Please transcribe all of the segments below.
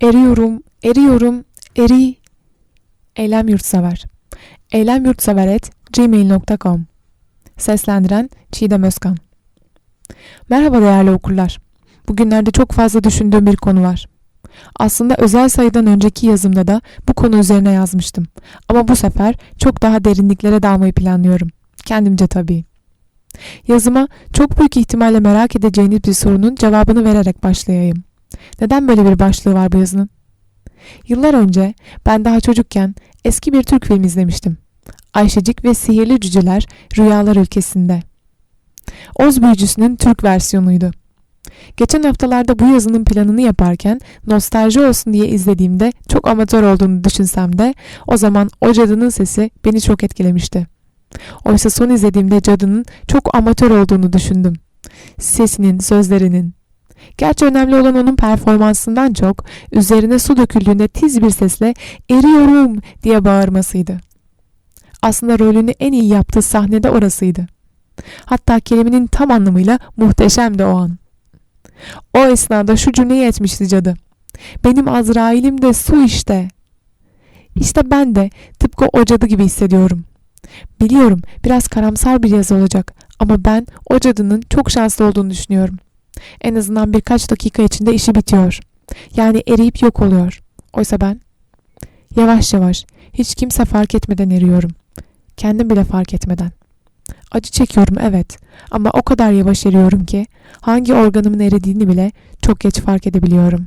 Eriyorum, eriyorum, eri. Eylem Yurtsever. Eylem Yurtsever gmail.com Seslendiren Çiğdem Özkan Merhaba değerli okurlar. Bugünlerde çok fazla düşündüğüm bir konu var. Aslında özel sayıdan önceki yazımda da bu konu üzerine yazmıştım. Ama bu sefer çok daha derinliklere dalmayı planlıyorum. Kendimce tabii. Yazıma çok büyük ihtimalle merak edeceğiniz bir sorunun cevabını vererek başlayayım. Neden böyle bir başlığı var bu yazının? Yıllar önce ben daha çocukken eski bir Türk filmi izlemiştim. Ayşecik ve Sihirli Cüceler Rüyalar Ülkesi'nde. Oz Büyücüsü'nün Türk versiyonuydu. Geçen haftalarda bu yazının planını yaparken nostalji olsun diye izlediğimde çok amatör olduğunu düşünsem de o zaman o cadının sesi beni çok etkilemişti. Oysa son izlediğimde cadının çok amatör olduğunu düşündüm. Sesinin, sözlerinin. Gerçi önemli olan onun performansından çok üzerine su döküldüğünde tiz bir sesle eriyorum diye bağırmasıydı. Aslında rolünü en iyi yaptığı sahnede orasıydı. Hatta kelimenin tam anlamıyla muhteşemdi o an. O esnada şu cümleyi etmişti cadı. Benim Azrail'im de su işte. İşte ben de tıpkı o cadı gibi hissediyorum. Biliyorum biraz karamsar bir yazı olacak ama ben o cadının çok şanslı olduğunu düşünüyorum. En azından birkaç dakika içinde işi bitiyor. Yani eriyip yok oluyor. Oysa ben yavaş yavaş hiç kimse fark etmeden eriyorum. Kendim bile fark etmeden. Acı çekiyorum evet ama o kadar yavaş eriyorum ki hangi organımın eridiğini bile çok geç fark edebiliyorum.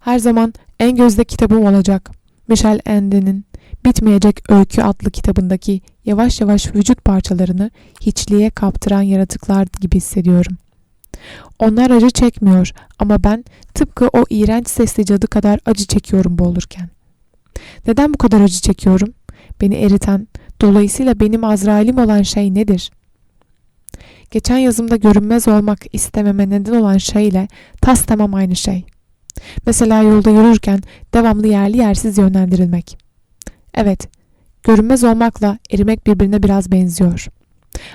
Her zaman en gözde kitabım olacak. Michel Ende'nin Bitmeyecek Öykü adlı kitabındaki yavaş yavaş vücut parçalarını hiçliğe kaptıran yaratıklar gibi hissediyorum. Onlar acı çekmiyor ama ben tıpkı o iğrenç sesli cadı kadar acı çekiyorum boğulurken. Neden bu kadar acı çekiyorum? Beni eriten, dolayısıyla benim Azrail'im olan şey nedir? Geçen yazımda görünmez olmak istememe neden olan şey ile tas tamam aynı şey. Mesela yolda yürürken devamlı yerli yersiz yönlendirilmek. Evet, görünmez olmakla erimek birbirine biraz benziyor.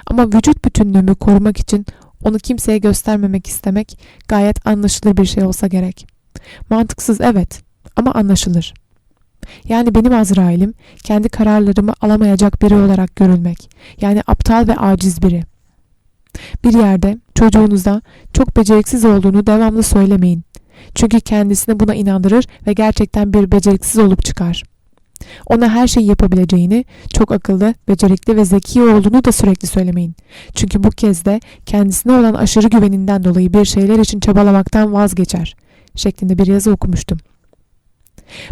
Ama vücut bütünlüğümü korumak için onu kimseye göstermemek istemek gayet anlaşılır bir şey olsa gerek. Mantıksız evet ama anlaşılır. Yani benim Azrail'im kendi kararlarımı alamayacak biri olarak görülmek. Yani aptal ve aciz biri. Bir yerde çocuğunuza çok beceriksiz olduğunu devamlı söylemeyin. Çünkü kendisini buna inandırır ve gerçekten bir beceriksiz olup çıkar. Ona her şeyi yapabileceğini, çok akıllı, becerikli ve zeki olduğunu da sürekli söylemeyin. Çünkü bu kez de kendisine olan aşırı güveninden dolayı bir şeyler için çabalamaktan vazgeçer. Şeklinde bir yazı okumuştum.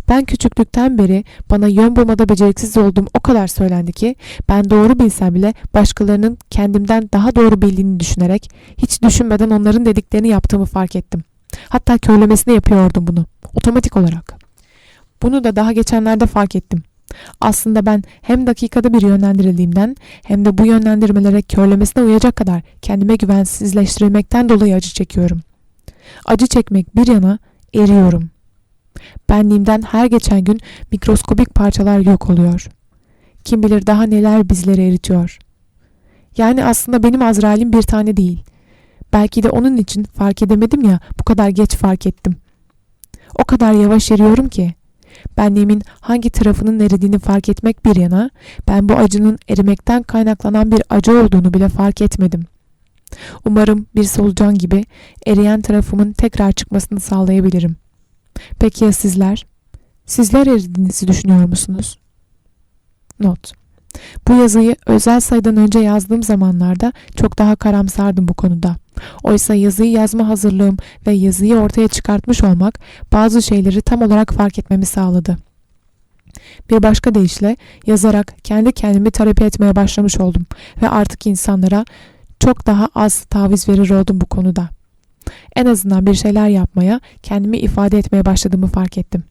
Ben küçüklükten beri bana yön bulmada beceriksiz olduğum o kadar söylendi ki ben doğru bilsem bile başkalarının kendimden daha doğru bildiğini düşünerek hiç düşünmeden onların dediklerini yaptığımı fark ettim. Hatta körlemesine yapıyordum bunu. Otomatik olarak. Bunu da daha geçenlerde fark ettim. Aslında ben hem dakikada bir yönlendirildiğimden hem de bu yönlendirmelere körlemesine uyacak kadar kendime güvensizleştirilmekten dolayı acı çekiyorum. Acı çekmek bir yana eriyorum. Benliğimden her geçen gün mikroskobik parçalar yok oluyor. Kim bilir daha neler bizleri eritiyor. Yani aslında benim Azrail'im bir tane değil. Belki de onun için fark edemedim ya bu kadar geç fark ettim. O kadar yavaş eriyorum ki. Benliğimin hangi tarafının eridiğini fark etmek bir yana, ben bu acının erimekten kaynaklanan bir acı olduğunu bile fark etmedim. Umarım bir solucan gibi eriyen tarafımın tekrar çıkmasını sağlayabilirim. Peki ya sizler? Sizler eridiğinizi düşünüyor musunuz? Not. Bu yazıyı özel sayıdan önce yazdığım zamanlarda çok daha karamsardım bu konuda. Oysa yazıyı yazma hazırlığım ve yazıyı ortaya çıkartmış olmak bazı şeyleri tam olarak fark etmemi sağladı. Bir başka deyişle yazarak kendi kendimi terapi etmeye başlamış oldum ve artık insanlara çok daha az taviz verir oldum bu konuda. En azından bir şeyler yapmaya, kendimi ifade etmeye başladığımı fark ettim.